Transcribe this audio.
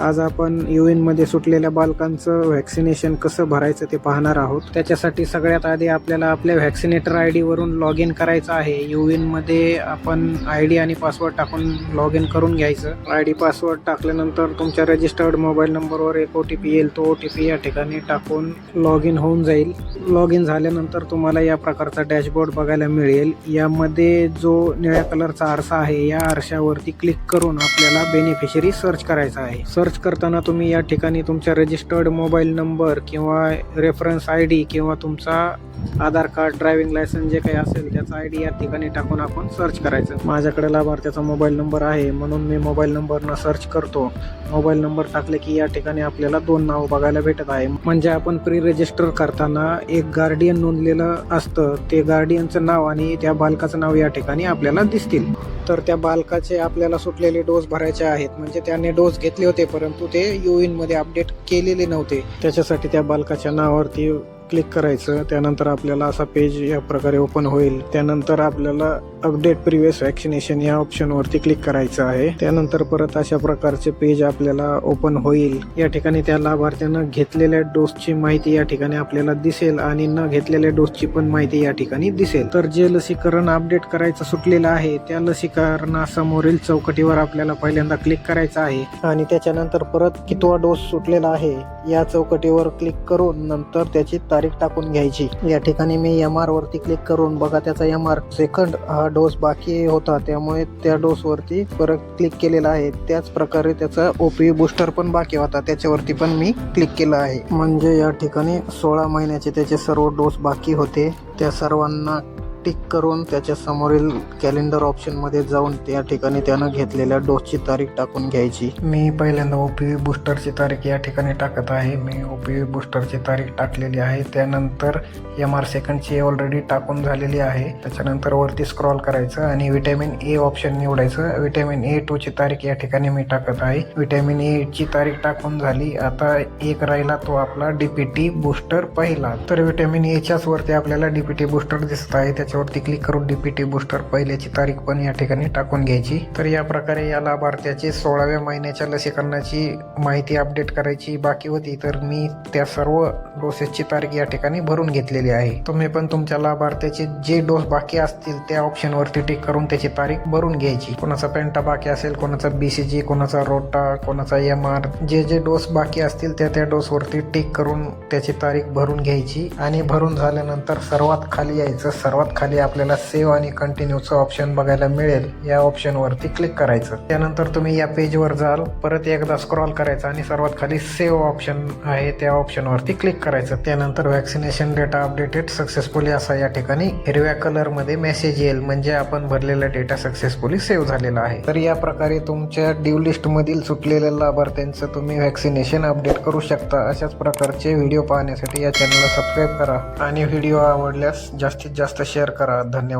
आज आपण यू मध्ये सुटलेल्या बालकांचं व्हॅक्सिनेशन कसं भरायचं ते पाहणार आहोत. त्याच्यासाठी सगळ्यात आधी आपल्याला आपल्या व्हॅक्सिनेटर आय डी वरून लॉग इन करायचं आहे. यू मध्ये आपण आय डी आणि पासवर्ड टाकून लॉग इन करून घ्यायचं. आय डी पासवर्ड टाकल्यानंतर तुमच्या रजिस्टर्ड मोबाईल नंबरवर एक ओ टी पी येईल. तो ओ टी पी या ठिकाणी टाकून लॉग इन होऊन जाईल. लॉग इन झाल्यानंतर तुम्हाला या प्रकारचा डॅशबोर्ड बघायला मिळेल. यामध्ये जो निळ्या कलरचा आरसा आहे या आरशावरती क्लिक करून आपल्याला बेनिफिशरी सर्च करायचा आहे. सर्च सर्च करताना तुम्ही या ठिकाणी तुमच्या रजिस्टर्ड मोबाईल नंबर किंवा रेफरन्स आय डी किंवा तुमचा आधार कार्ड ड्रायव्हिंग लायसन्स जे काही असेल त्याचा आय डी या ठिकाणी टाकून आपण सर्च करायचं. माझ्याकडे लाभार्थ्याचा मोबाईल नंबर आहे म्हणून मी मोबाईल नंबरनं सर्च करतो. मोबाईल नंबर टाकले की या ठिकाणी आपल्याला दोन नाव बघायला भेटत आहे. म्हणजे आपण प्री रजिस्टर करताना एक गार्डियन नोंदलेलं असतं. ते गार्डियनचं नाव आणि त्या बालकाचं नाव या ठिकाणी आपल्याला दिसतील. तर त्या बालकाचे आपल्याला सुटलेले डोस भरायचे आहेत. म्हणजे त्याने डोस घेतले होते पण परंतु ते युइनमध्ये अपडेट केलेले नव्हते. त्याच्यासाठी त्या बालकाच्या नावावरती क्लिक करायचं त्यानंतर आपल्याला असा पेज या प्रकारे ओपन होईल. त्यानंतर आपल्याला अपडेट प्रिव्हियस व्हॅक्सिनेशन या ऑप्शनवरती क्लिक करायचं आहे. त्यानंतर परत अशा प्रकारचे पेज आपल्याला ओपन होईल. या ठिकाणी त्या लाभार्थ्यानं घेतलेल्या डोसची माहिती या ठिकाणी आपल्याला दिसेल आणि न घेतलेल्या डोसची पण माहिती या ठिकाणी दिसेल. तर जे लसीकरण अपडेट करायचं सुटलेलं आहे त्या लसीकरणासमोरील चौकटीवर आपल्याला पहिल्यांदा क्लिक करायचं आहे आणि त्याच्यानंतर परत कितवा डोस सुटलेला आहे या चौकटीवर क्लिक करून नंतर त्याची तारीख तारीख टाकून घ्यायची. या ठिकाणी मी एम आर वरती क्लिक करून बघा त्याचा एम आर सेकंड हा डोस बाकी होता. त्यामुळे त्या डोस वरती परत क्लिक केलेला आहे. त्याच प्रकारे त्याचा ओपी बुस्टर पण बाकी होता. त्याच्यावरती पण मी क्लिक केलं आहे. म्हणजे या ठिकाणी सोळा महिन्याचे त्याचे सर्व डोस बाकी होते. त्या सर्वांना टिक करून त्याच्या समोरील कॅलेंडर ऑप्शनमध्ये जाऊन त्या ठिकाणी त्यानं घेतलेल्या डोसची तारीख टाकून घ्यायची. मी पहिल्यांदा ओपीव्ही बुस्टरची तारीख या ठिकाणी टाकत आहे. मी ओपीव्ही बुस्टरची तारीख टाकलेली आहे. त्यानंतर एम आर सेकंडची ऑलरेडी टाकून झालेली आहे. त्याच्यानंतर वरती स्क्रॉल करायचं आणि विटॅमिन ए ऑप्शन निवडायचं. विटॅमिन ए टू ची तारीख या ठिकाणी मी टाकत आहे. विटॅमिन ए ची तारीख टाकून झाली. आता एक राहिला तो आपला डीपीटी बुस्टर पहिला. तर विटॅमिन एच्याच वरती आपल्याला डीपीटी बुस्टर दिसत आहे. याच्यावरती क्लिक करून डीपीटी बूस्टर पहिल्याची तारीख पण या ठिकाणी टाकून घ्यायची. तर या प्रकारे या लाभार्थ्याची सोळाव्या महिन्याच्या लसीकरणाची माहिती अपडेट करायची बाकी होती. तर मी त्या सर्व डोसेसची तारीख या ठिकाणी भरून घेतलेली आहे. तुम्ही पण तुमच्या लाभार्थ्याचे जे डोस बाकी असतील त्या ऑप्शनवरती टिक करून त्याची तारीख भरून घ्यायची. कोणाचा पेंटा बाकी असेल कोणाचा बीसीजी कोणाचा रोटा कोणाचा एम आर जे जे डोस बाकी असतील त्या त्या डोसवरती टिक करून त्याची तारीख भरून घ्यायची. आणि भरून झाल्यानंतर सर्वात खाली यायचं सर्वात खाली आपल्याला सेव्ह आणि कंटिन्यूचं ऑप्शन बघायला मिळेल. या ऑप्शनवरती क्लिक करायचं. त्यानंतर तुम्ही या पेजवर जाल. परत एकदा स्क्रॉल करायचं आणि सर्वात खाली सेव्ह ऑप्शन आहे त्या ऑप्शनवरती क्लिक करायचं. त्यानंतर व्हॅक्सिनेशन डेटा अपडेटेड सक्सेसफुली असा या ठिकाणी हिरव्या कलरमध्ये मेसेज येईल. म्हणजे आपण भरलेला डेटा सक्सेसफुली सेव्ह झालेला आहे. तर या प्रकारे तुमच्या ड्यू लिस्टमधील सुटलेल्या लाभार्थ्यांचं तुम्ही व्हॅक्सिनेशन अपडेट करू शकता. अशाच प्रकारचे व्हिडिओ पाहण्यासाठी या चॅनलला सबस्क्राईब करा. आणि व्हिडिओ आवडल्यास जास्तीत जास्त शेअर करा. धन्यवाद.